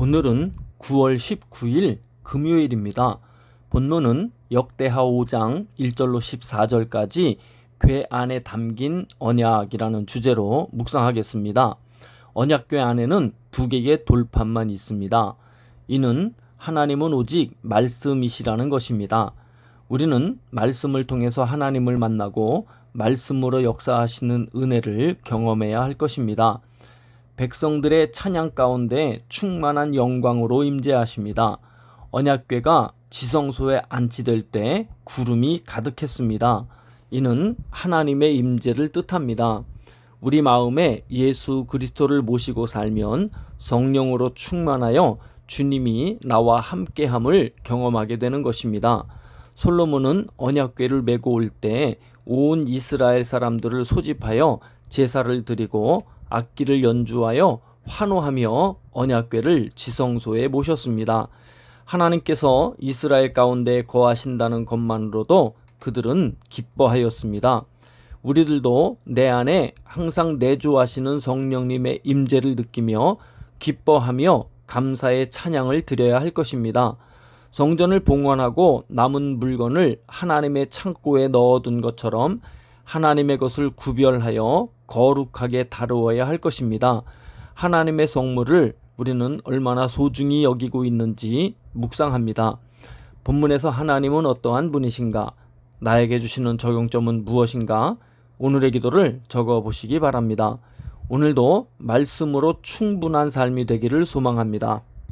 오늘은 9월 19일 금요일입니다. 본문은 역대하 5장 1절로 14절까지 궤 안에 담긴 언약이라는 주제로 묵상하겠습니다. 언약궤 안에는 두 개의 돌판만 있습니다. 이는 하나님은 오직 말씀이시라는 것입니다. 우리는 말씀을 통해서 하나님을 만나고 말씀으로 역사하시는 은혜를 경험해야 할 것입니다. 백성들의 찬양 가운데 충만한 영광으로 임재하십니다. 언약궤가 지성소에 안치될 때 구름이 가득했습니다. 이는 하나님의 임재를 뜻합니다. 우리 마음에 예수 그리스도를 모시고 살면 성령으로 충만하여 주님이 나와 함께함을 경험하게 되는 것입니다. 솔로몬은 언약궤를 메고 올 때 온 이스라엘 사람들을 소집하여 제사를 드리고 악기를 연주하여 환호하며 언약궤를 지성소에 모셨습니다. 하나님께서 이스라엘 가운데 거하신다는 것만으로도 그들은 기뻐하였습니다. 우리들도 내 안에 항상 내주하시는 성령님의 임재를 느끼며 기뻐하며 감사의 찬양을 드려야 할 것입니다. 성전을 봉헌하고 남은 물건을 하나님의 창고에 넣어둔 것처럼 하나님의 것을 구별하여 거룩하게 다루어야 할 것입니다. 하나님의 성물을 우리는 얼마나 소중히 여기고 있는지 묵상합니다. 본문에서 하나님은 어떠한 분이신가? 나에게 주시는 적용점은 무엇인가? 오늘의 기도를 적어 보시기 바랍니다. 오늘도 말씀으로 충분한 삶이 되기를 소망합니다.